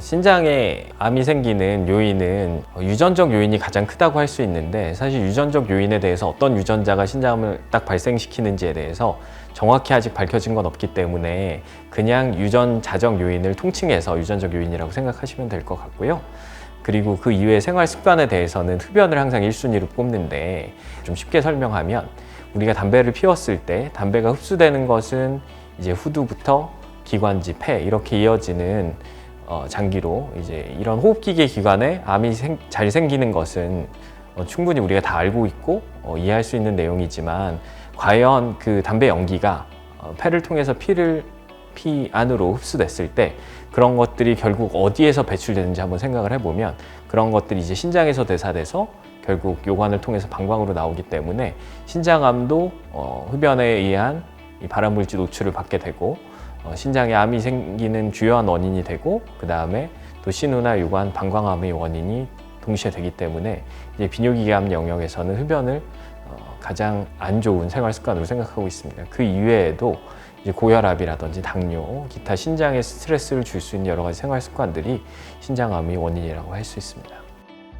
신장에 암이 생기는 요인은 유전적 요인이 가장 크다고 할 수 있는데 사실 유전적 요인에 대해서 어떤 유전자가 신장암을 딱 발생시키는지에 대해서 정확히 아직 밝혀진 건 없기 때문에 그냥 유전 자적 요인을 통칭해서 유전적 요인이라고 생각하시면 될 것 같고요. 그리고 그 이외의 생활 습관에 대해서는 흡연을 항상 1순위로 꼽는데 좀 쉽게 설명하면 우리가 담배를 피웠을 때 담배가 흡수되는 것은 이제 후두부터 기관지, 폐 이렇게 이어지는 어, 장기로 이제 이런 호흡기계 기관에 암이 생- 잘 생기는 것은 어, 충분히 우리가 다 알고 있고 어, 이해할 수 있는 내용이지만 과연 그 담배 연기가 어, 폐를 통해서 피를 피 안으로 흡수됐을 때 그런 것들이 결국 어디에서 배출되는지 한번 생각을 해보면 그런 것들이 이제 신장에서 대사돼서 결국 요관을 통해서 방광으로 나오기 때문에 신장암도 어, 흡연에 의한 이 발암물질 노출을 받게 되고 어, 신장에 암이 생기는 주요한 원인이 되고 그 다음에 또 신우나 요관 방광암의 원인이 동시에 되기 때문에 이제 비뇨기계암 영역에서는 흡연을 어, 가장 안 좋은 생활 습관으로 생각하고 있습니다. 그 이외에도 이제 고혈압이라든지 당뇨, 기타 신장에 스트레스를 줄 수 있는 여러 가지 생활 습관들이 신장암의 원인이라고 할 수 있습니다.